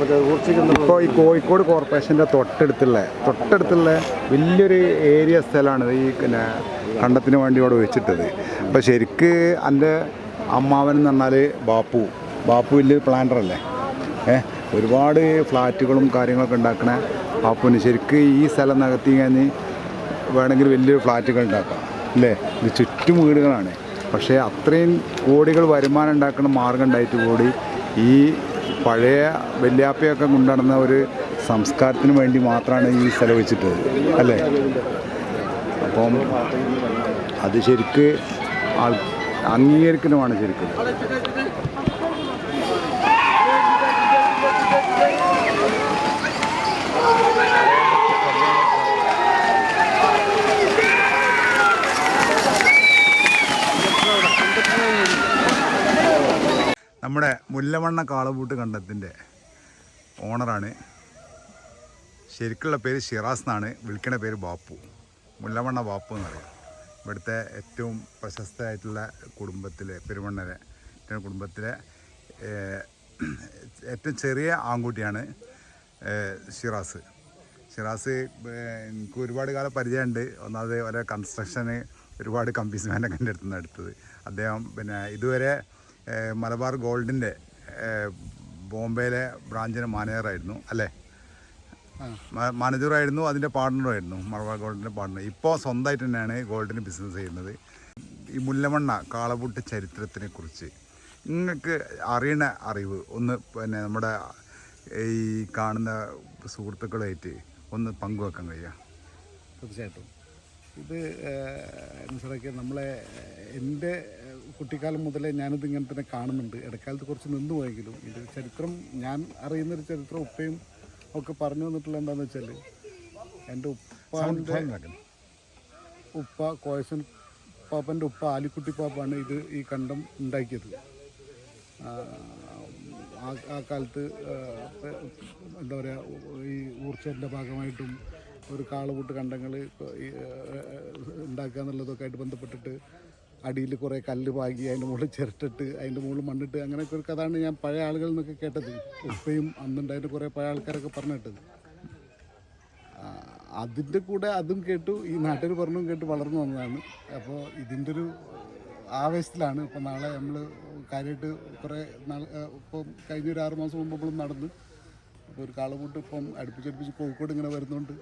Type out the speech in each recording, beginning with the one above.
ഇപ്പോൾ ഈ കോഴിക്കോട് കോർപ്പറേഷന്റെ തൊട്ടടുത്തുള്ള തൊട്ടടുത്തുള്ള വലിയൊരു ഏരിയ സ്ഥലമാണ് ഈ പിന്നെ കണ്ടത്തിന് വേണ്ടി ഇവിടെ വെച്ചിട്ടത്. അപ്പോൾ ശരിക്ക് എന്റെ അമ്മാവൻ എന്ന് പറഞ്ഞാൽ ബാപ്പു ബാപ്പു വലിയൊരു പ്ലാന്റർ ഏഹ് ഒരുപാട് ഫ്ലാറ്റുകളും കാര്യങ്ങളൊക്കെ ഉണ്ടാക്കണ ബാപ്പുവിന് ശരിക്ക് ഈ സ്ഥലം നികത്തി കഴിഞ്ഞ് വേണമെങ്കിൽ വലിയൊരു ഫ്ലാറ്റുകൾ ഉണ്ടാക്കാം അല്ലേ? ഇത് ചുറ്റും വീടുകളാണ്. പക്ഷേ അത്രയും കോടികൾ വരുമാനം ഉണ്ടാക്കുന്ന മാർഗം ഉണ്ടായിട്ട് കൂടി ഈ പഴയ വല്യാപ്പയൊക്കെ കൊണ്ടുനടന്ന ഒരു സംസ്കാരത്തിന് വേണ്ടി മാത്രമാണ് ഈ സ്ഥലം അല്ലേ? അപ്പം അത് ശരിക്ക് അംഗീകരിക്കണമാണ് ശരിക്കും. നമ്മുടെ മുല്ലവണ്ണ കാളപൂട്ട് കണ്ടത്തിന്റെ ഓണറാണ്. ശരിക്കുള്ള പേര് ഷിറാസ് എന്നാണ് വിളിക്കണ പേര് ബാപ്പു. മുല്ലവണ്ണ ബാപ്പു എന്ന് പറയും ഇവിടുത്തെ ഏറ്റവും പ്രശസ്തമായിട്ടുള്ള കുടുംബത്തിലെ പെരുമണ്ണരെ കുടുംബത്തിലെ ഏറ്റവും ചെറിയ ആൺകുട്ടിയാണ് ഷിറാസ്. ഷിറാസ് എനിക്ക് ഒരുപാട് കാലം പരിചയമുണ്ട്. ഒന്നാമത് ഓരോ കൺസ്ട്രക്ഷന് ഒരുപാട് കമ്പീസ് മാനൊക്കെ എന്റെ അടുത്ത് നിന്ന് എടുത്തത്. അദ്ദേഹം പിന്നെ ഇതുവരെ മലബാർ ഗോൾഡിന്റെ ബോംബെയിലെ ബ്രാഞ്ചിന് മാനേജറായിരുന്നു അല്ലേ? മാനേജറായിരുന്നു അതിന്റെ പാർട്ണറായിരുന്നു മലബാർ ഗോൾഡിന്റെ പാർട്ണർ. ഇപ്പോൾ സ്വന്തമായിട്ട് തന്നെയാണ് ഗോൾഡിന് ബിസിനസ് ചെയ്യുന്നത്. ഈ മുല്ലമണ്ണ കാളപൂട്ട് ചരിത്രത്തിനെ കുറിച്ച് നിങ്ങൾക്ക് അറിയണ അറിവ് ഒന്ന് പിന്നെ നമ്മുടെ ഈ കാണുന്ന സുഹൃത്തുക്കളായിട്ട് ഒന്ന് പങ്കുവെക്കാൻ കഴിയുക തീർച്ചയായിട്ടും. ഇത് അനുസരിച്ച് നമ്മളെ എന്റെ കുട്ടിക്കാലം മുതലേ ഞാനിത് ഇങ്ങനെ തന്നെ കാണുന്നുണ്ട്. ഇടക്കാലത്ത് കുറച്ച് നിന്നു പോയെങ്കിലും ഇത് ചരിത്രം ഞാൻ അറിയുന്നൊരു ചരിത്രം ഉപ്പയും ഒക്കെ പറഞ്ഞു തന്നിട്ടുള്ള എന്താണെന്ന് വെച്ചാൽ എന്റെ ഉപ്പാന്റെ ഉപ്പ കോയസൻ പാപ്പന്റെ ഉപ്പ ആലിക്കുട്ടി പാപ്പാണ് ഇത് ഈ കണ്ടം ഉണ്ടാക്കിയത്. ആ, കാലത്ത് എന്താ പറയുക ഈ ഊർച്ചന്റെ ഭാഗമായിട്ടും ഒരു കാളുകൂട്ട് കണ്ടങ്ങൾ ഉണ്ടാക്കുക എന്നുള്ളതൊക്കെ ആയിട്ട് ബന്ധപ്പെട്ടിട്ട് അടിയിൽ കുറേ കല്ല് പാകി അതിന്റെ മുകളിൽ ചിരട്ടിട്ട് അതിന്റെ മുകളിൽ മണ്ണിട്ട് അങ്ങനെയൊക്കെ ഒരു കഥയാണ് ഞാൻ പഴയ ആളുകളിൽ നിന്നൊക്കെ കേട്ടത്. ഇപ്പോഴും അന്നുണ്ടായിട്ട് കുറേ പഴയ ആൾക്കാരൊക്കെ പറഞ്ഞു അതിന്റെ കൂടെ അതും കേട്ടു ഈ നാട്ടിൽ പറഞ്ഞും കേട്ട് വളർന്നു വന്നതാണ്. അപ്പോൾ ഇതിന്റെ ഒരു ആവേശത്തിലാണ് ഇപ്പം നാളെ നമ്മൾ കാര്യമായിട്ട് കുറേ നാൾ ഇപ്പം കഴിഞ്ഞ ഒരു ആറ് മാസം മുമ്പ് നമ്മളും നടന്ന് ഇപ്പോൾ ഒരു കാളുകൂട്ട് ഇപ്പം അടുപ്പിച്ചടുപ്പിച്ച് കോഴിക്കോട് ഇങ്ങനെ വരുന്നുണ്ട്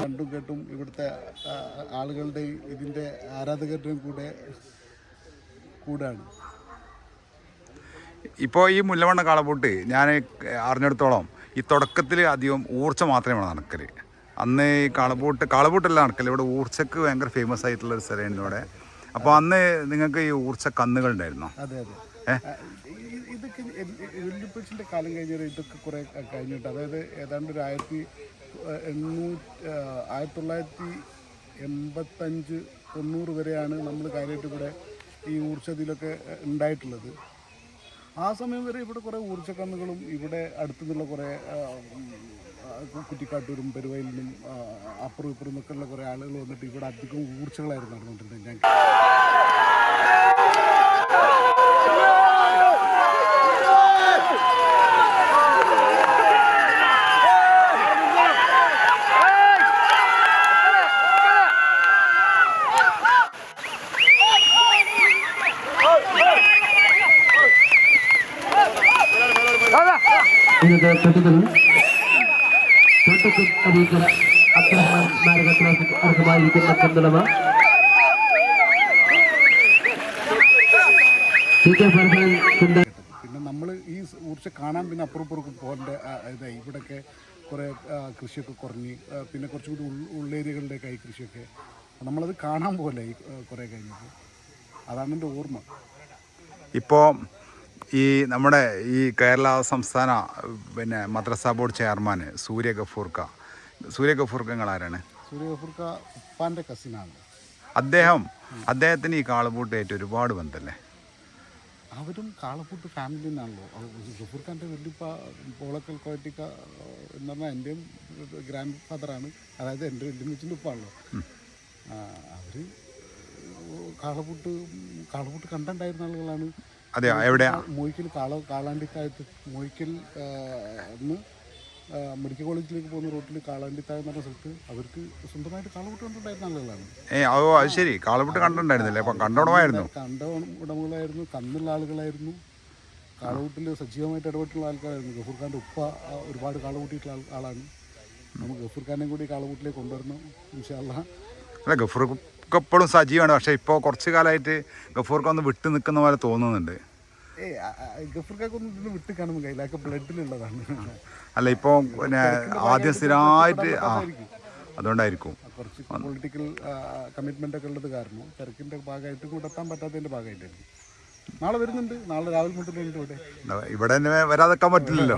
കണ്ട് കേട്ടും ഇവിടുത്തെ ആളുകളുടെയും ഇതിന്റെ ആരാധകരുടെയും കൂടെ കൂടാണ് ഇപ്പോൾ ഈ മുല്ലവണ്ണ കാളപൂട്ട് ഞാൻ അറിഞ്ഞിടത്തോളം ഈ തുടക്കത്തിൽ അധികം ഊർച്ച മാത്രമേ നടക്കൽ അന്ന് ഈ കാളപൂട്ട് കാളപൂട്ടല്ല നടക്കൽ ഇവിടെ ഊർച്ചക്ക് ഭയങ്കര ഫേമസ് ആയിട്ടുള്ള ഒരു സ്ഥലമായിരുന്നു ഇവിടെ അപ്പോൾ അന്ന് നിങ്ങൾക്ക് ഈ ഊർച്ച കന്നുകൾ ഉണ്ടായിരുന്നോ? ഇതൊക്കെ കാലം കഴിഞ്ഞാൽ ഇതൊക്കെ കുറേ കഴിഞ്ഞിട്ട് അതായത് ഏതാണ്ട് ഒരു ആയിരത്തി എണ്ണൂറ്റി ആയിരത്തി തൊള്ളായിരത്തി എൺപത്തഞ്ച് തൊണ്ണൂറ് വരെയാണ് നമ്മൾ കാര്യമായിട്ട് ഇവിടെ ഈ ഊർജത്തിലൊക്കെ ഉണ്ടായിട്ടുള്ളത്. ആ സമയം വരെ ഇവിടെ കുറേ ഊർജക്കന്നുകളും ഇവിടെ അടുത്തു നിന്നുള്ള കുറേ കുറ്റിക്കാട്ടൂരും പെരുവയലിനും അപ്പുറം ഇപ്പുറം നിൽക്കുന്ന കുറേ ആളുകൾ വന്നിട്ട് ഇവിടെ അധികം ഊർജകളായിരുന്നു നടന്നുകൊണ്ടിരുന്നത്. ഞാൻ ഇന്നത്തെ തൊട്ടുകൾ തൊട്ടത്തിൽ അരീക്കര അബ്ദുറഹ്മാൻ സ്മാരക ട്രോഫിക്ക് അർഹമായിരിക്കുന്ന കുണ്ട പിന്നെ നമ്മൾ ഈ ഊർച്ച കാണാൻ പിന്നെ അപ്പുറം ഇപ്പുറം പോകേണ്ട ഇതായി ഇവിടെയൊക്കെ കുറേ കൃഷിയൊക്കെ കുറഞ്ഞ് പിന്നെ കുറച്ചുകൂടി ഉൾ ഉള്ളേരിയകളിലേക്കായി കൃഷിയൊക്കെ. നമ്മളത് കാണാൻ പോലെ കുറേ കഴിഞ്ഞപ്പോൾ അതാണ് എന്റെ ഓർമ്മ. ഇപ്പോൾ ഈ നമ്മുടെ ഈ കേരള സംസ്ഥാന പിന്നെ മദ്രസ ബോർഡ് ചെയർമാൻ സൂര്യ ഗഫൂർക്ക. സൂര്യ ഗഫൂർക്ക നിങ്ങൾ ആരാണ് സൂര്യ ഗഫൂർക്ക ഉപ്പാന്റെ കസിനാണ് അദ്ദേഹം അദ്ദേഹത്തിന് ഈ കാളപൂട്ടായിട്ട് ഒരുപാട് ബന്ധമല്ലേ അവരും കാളപ്പൂട്ട് ഫാമിലി എന്നാണല്ലോ ഗഫൂർ ഖാന്റെ വല്യപ്പ പോളക്കൽ കോയറ്റിക്ക എന്ന് പറഞ്ഞാൽ എന്റെയും ഗ്രാൻഡ് ഫാദറാണ് അതായത് എന്റെ വല്യമ്മച്ചിന്റെ ഉപ്പാണല്ലോ. അവർ കാളപ്പൂട്ട് കാളപ്പൂട്ട് കണ്ടുണ്ടായിരുന്ന ആളുകളാണ്. അതെയോ? എവിടെയാ? മോയിക്കൽ കാള കാളാണ്ടിത്തായത്ത് മൊയ്ക്കൽ ഒന്ന് മെഡിക്കൽ കോളേജിലേക്ക് പോകുന്ന റൂട്ടിൽ കാളാണ്ടിത്തായ എന്ന് പറഞ്ഞ സ്ഥലത്ത് അവർക്ക് സ്വന്തമായിട്ട് കാളപ്പൂട്ട് കണ്ടുണ്ടായിരുന്ന ആളുകളാണ്. ഏ ഓ അത് ശരി. കാളപൂട്ട് കണ്ടിട്ടുണ്ടായിരുന്നില്ലേ. അപ്പം കണ്ടോണമായിരുന്നു കണ്ട ഉടമകളായിരുന്നു. കന്നുള്ള ആളുകളായിരുന്നു. കാളകൂട്ടിൽ സജീവമായിട്ട് ഇടപെട്ടുള്ള ആൾക്കാരായിരുന്നു. ഗഫൂർ ഖാന്റെ ഉപ്പ ഒരുപാട് കാളകൂട്ടിയിട്ടുള്ള ആളാണ്. നമുക്ക് ഗഫൂർ ഖാനെ കൂടി കാളകൂട്ടിലേക്ക് കൊണ്ടുവരണം ഇൻഷാല്ല അല്ല ഗഫൂർക്ക് എപ്പോഴും സജീവമാണ് പക്ഷേ ഇപ്പോൾ കുറച്ച് കാലമായിട്ട് ഗഫൂർക്ക് ഒന്ന് വിട്ടു നിൽക്കുന്ന പോലെ തോന്നുന്നുണ്ട്. അല്ല ഇപ്പോൾ പിന്നെ ആദ്യം സ്ഥിരമായിട്ട് ആ അതുകൊണ്ടായിരിക്കും. കുറച്ച് പൊളിറ്റിക്കൽ കമ്മിറ്റ്മെന്റ് ഒക്കെ ഉള്ളത് കാരണം തിരക്കിന്റെ ഭാഗമായിട്ട് കൂടെത്താൻ പറ്റാത്തതിന്റെ ഭാഗമായിട്ടായിരുന്നു നാളെ വരുന്നുണ്ട്. നാളെ രാവിലെ മുതലുണ്ട് ഇവിടെ ഇവിടെ തന്നെ വരാതെക്കാൻ പറ്റില്ലല്ലോ.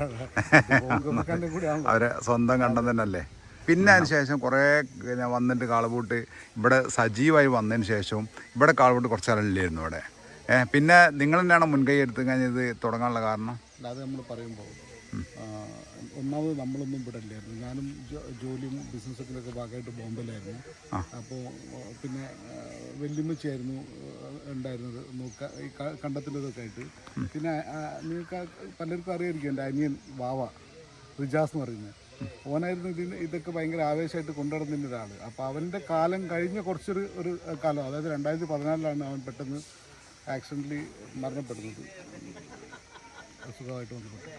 അവരെ സ്വന്തം കണ്ടം തന്നെയല്ലേ? പിന്നെ അതിന് ശേഷം കുറേ പിന്നെ വന്നിട്ട് കാളപൂട്ട് ഇവിടെ സജീവമായി വന്നതിന് ശേഷവും ഇവിടെ കാളപൂട്ട് കുറച്ച് ഇല്ലായിരുന്നു ഇവിടെ ഏഹ് പിന്നെ നിങ്ങൾ തന്നെയാണ് മുൻകൈ എടുത്ത് കഴിഞ്ഞത് തുടങ്ങാനുള്ള കാരണം? അല്ലാതെ നമ്മൾ പറയുമ്പോൾ ഒന്നാമത് നമ്മളൊന്നും ഇവിടെ ഇല്ലായിരുന്നു. ഞാനും ജോലിയും ബിസിനസ്സൊക്കെ ഭാഗമായിട്ട് ബോംബെയിലായിരുന്നു. അപ്പോൾ പിന്നെ വെല്ലുമ്മച്ചായിരുന്നു ഉണ്ടായിരുന്നത്. നോക്ക ഈ കണ്ടത്തിന്റെതൊക്കെ ആയിട്ട്. പിന്നെ നിങ്ങൾക്ക് പലർക്കും അറിയായിരിക്കും എന്റെ അനിയൻ വാവ റിജാസ് എന്ന് പറയുന്നത്. ഓനായിരുന്നു ഇതിന് ഇതൊക്കെ ഭയങ്കര ആവേശമായിട്ട് കൊണ്ടുനടന്നിരുന്ന ഒരാൾ അപ്പോൾ അവന്റെ കാലം കഴിഞ്ഞ കുറച്ചൊരു ഒരു കാലം. അതായത് രണ്ടായിരത്തി പതിനാലിലാണ് അവൻ പെട്ടെന്ന് ആക്സിഡന്റലി മരണപ്പെടുന്നത്. അസുഖമായിട്ട് ബന്ധപ്പെട്ട്.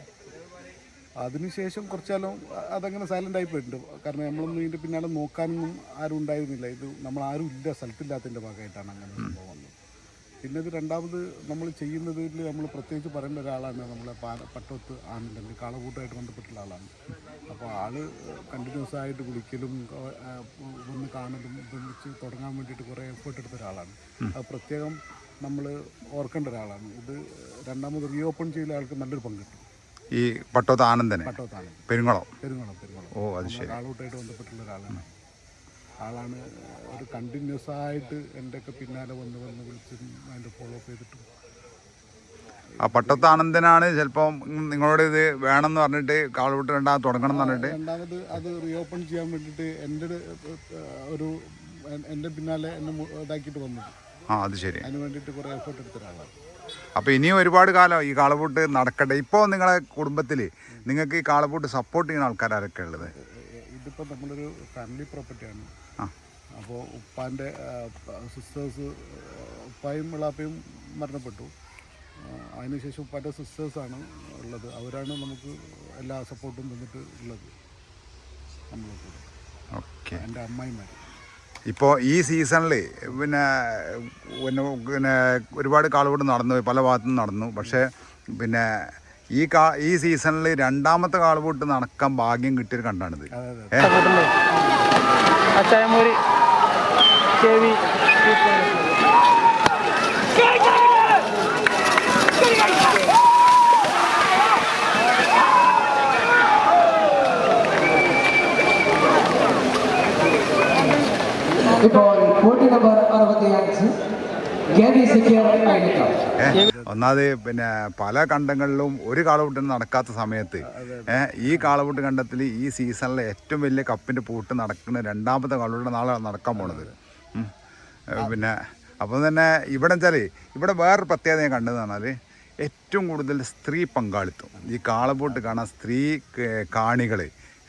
അതിനുശേഷം കുറച്ചാലും അതങ്ങനെ സൈലന്റ് ആയി പോയിട്ടുണ്ട്. കാരണം നമ്മളൊന്നും ഇതിന്റെ പിന്നാലെ നോക്കാനൊന്നും ആരും ഉണ്ടായിരുന്നില്ല. ഇത് നമ്മൾ ആരും ഇല്ല സ്ഥലത്തില്ലാത്തതിന്റെ ഭാഗമായിട്ടാണ് അങ്ങനെ സംഭവം വന്നത് പിന്നെ ഇത് രണ്ടാമത് നമ്മൾ ചെയ്യുന്നതിൽ നമ്മൾ പ്രത്യേകിച്ച് പറയേണ്ട ഒരാളാണ് നമ്മളെ പാ പട്ടത്ത് ആണുണ്ടെങ്കിൽ കാളകൂട്ടമായിട്ട് ബന്ധപ്പെട്ടുള്ള ആളാണ്. അപ്പോൾ ആൾ കണ്ടിന്യൂസ് ആയിട്ട് കുളിക്കലും ഒന്ന് കാണലും ഇതും തുടങ്ങാൻ വേണ്ടിയിട്ട് കുറേ എഫേർട്ട് എടുത്ത ഒരാളാണ്. അത് പ്രത്യേകം നമ്മൾ ഓർക്കേണ്ട ഒരാളാണ്. ഇത് രണ്ടാമത് റീ ഓപ്പൺ ചെയ്ത ആൾക്ക് നല്ലൊരു പങ്കിട്ടു ഈ പട്ടോത്ത് ആനന്ദനെ? പെരുങ്ങളം? പെരുങ്ങളം പെരുങ്ങളം. ഓ അത് ശരി. കാളകൂട്ടായിട്ട് ബന്ധപ്പെട്ടുള്ള ഒരാളാണ്. ആളാണ്. ഒരു കണ്ടിന്യൂസ് ആയിട്ട് എന്റെയൊക്കെ പിന്നാലെ വന്ന് വന്ന് വിളിച്ചും അതിന്റെ ഫോളോ അപ്പ് ചെയ്തിട്ടും. ആ പട്ടത്ത് ആനന്ദനാണ്. ചിലപ്പം നിങ്ങളോട് ഇത് വേണമെന്ന് പറഞ്ഞിട്ട് കാളുവിട്ട് രണ്ടാമത് തുടങ്ങണം എന്ന് പറഞ്ഞിട്ട്. രണ്ടാമത് അത് റീഓപ്പൺ ചെയ്യാൻ വേണ്ടിയിട്ട് എന്റെ ഒരു, എന്റെ പിന്നാലെ എന്നെ ഇതാക്കിയിട്ട് വന്നത്. ആ അത് ശരി. അതിന് വേണ്ടിയിട്ട് കുറേ എഫേർട്ട് എടുത്ത ഒരാളാണ്. അപ്പോൾ ഇനിയും ഒരുപാട് കാലം ഈ കാളപൂട്ട് നടക്കട്ടെ. ഇപ്പോൾ നിങ്ങളെ കുടുംബത്തിൽ നിങ്ങൾക്ക് ഈ കാളപൂട്ട് സപ്പോർട്ട് ചെയ്യുന്ന ആൾക്കാരൊക്കെ ഉള്ളത്? ഇതിപ്പോൾ നമ്മളൊരു ഫാമിലി പ്രോപ്പർട്ടിയാണ് അപ്പോൾ ഉപ്പാന്റെ സിസ്റ്റേഴ്സ് ഉപ്പായും വിളാപ്പയും മരണപ്പെട്ടു. അതിനുശേഷം ഉപ്പാന്റെ സിസ്റ്റേഴ്സാണ് ഉള്ളത്. അവരാണ് നമുക്ക് എല്ലാ സപ്പോർട്ടും തന്നിട്ട് ഉള്ളത്. നമ്മളെ കൂടെ. ഓക്കെ. എന്റെ അമ്മായിമാർ ഇപ്പോൾ ഈ സീസണിൽ പിന്നെ പിന്നെ പിന്നെ ഒരുപാട് കാളുകൂടെ നടന്നു പല ഭാഗത്തും നടന്നു. പക്ഷേ പിന്നെ ഈ കാ ഈ സീസണിൽ രണ്ടാമത്തെ കാളുകൂട്ട് നടക്കാൻ ഭാഗ്യം കിട്ടിയൊരു കണ്ടാണിത്. ഏഹ് അച്ചായമൂരി ഏ? ഇപ്പോൾ നമ്പർ കെ സെക്യൂർ അയണിക്കാം ഏ? ഒന്നാമത് പിന്നെ പല കണ്ടങ്ങളിലും ഒരു കാളപൂട്ടിന് നടക്കാത്ത സമയത്ത് ഈ കാളവുട്ട് കണ്ടത്തിൽ ഈ സീസണിലെ ഏറ്റവും വലിയ കപ്പിന്റെ പൂട്ട് നടക്കുന്ന രണ്ടാമത്തെ കാളപൂട്ട് നാളെ നടക്കാൻ പോണത്. പിന്നെ അപ്പോൾ തന്നെ ഇവിടെ വെച്ചാൽ ഇവിടെ വേറൊരു പ്രത്യേകത ഞാൻ കണ്ടതെന്ന് പറഞ്ഞാൽ ഏറ്റവും കൂടുതൽ സ്ത്രീ പങ്കാളിത്തം. ഈ കാളപോട്ട് കാണാൻ സ്ത്രീ കാണികൾ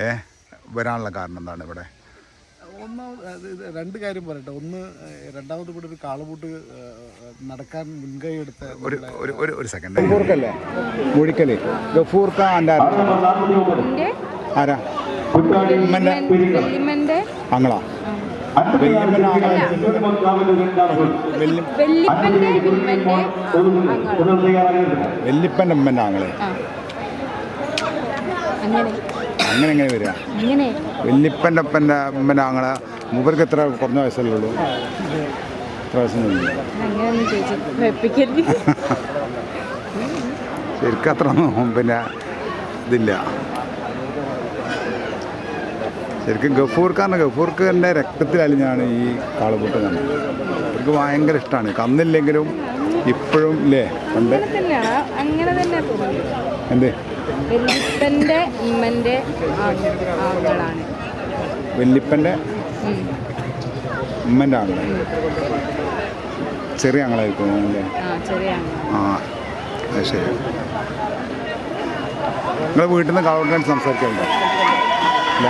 ഏഹ് വരാനുള്ള കാരണം എന്താണ് ഇവിടെ? ഒന്ന് രണ്ട് കാര്യം പറയട്ടെ. ഒന്ന് രണ്ടാമത് ഇവിടെ ഒരു കാളപൂട്ട് നടക്കാൻ മുൻകൈ എടുത്ത ഒരു ഒരു ഒരു സെക്കൻഡ് ഗഫൂർക്കല്ലേ? മുഴിക്കൽ ഗഫൂർ ഖാന്റെ എന്റെ ആരാ? അങ്ങളാ വെല്ലിപ്പന്റെ ഉമ്മന്റെ ആങ്ങളെ. അങ്ങനെ. എങ്ങനെ വരിക? വെല്ലിപ്പന്റെ വെല്ലിപ്പന്റെ ഉമ്മനാങ്ങൾ ഉമ്മന്റെ ആങ്ങളെ മൂപ്പർക്ക് എത്ര കുറഞ്ഞ വയസ്സല്ലേ ഉള്ളൂ? എത്ര വയസ്സൊന്നുമില്ല ശരിക്കും അത്ര ഒന്നും പിന്നെ ഇതില്ല. ശരിക്കും ഗഫൂർ ഗഫൂർക്കന്റെ രക്തത്തിൽ അലിഞ്ഞാണ് ഈ കാളപൂട്ട് കണ്ടത് അവർക്ക് ഭയങ്കര ഇഷ്ടമാണ് കന്നില്ലെങ്കിലും ഇപ്പോഴും ഇല്ലേ? പണ്ട്. അങ്ങനെ തന്നെ എന്ത്? വല്യപ്പന്റെ ഉമ്മന്റെ ആണ് ഉമ്മന്റെ ചെറിയ ആങ്ങളായിരിക്കും അല്ലേ? ആ ശരി. നിങ്ങളെ വീട്ടിൽ നിന്ന് കാളോട്ടാൻ സംസാരിക്കലുണ്ടോ ഇല്ല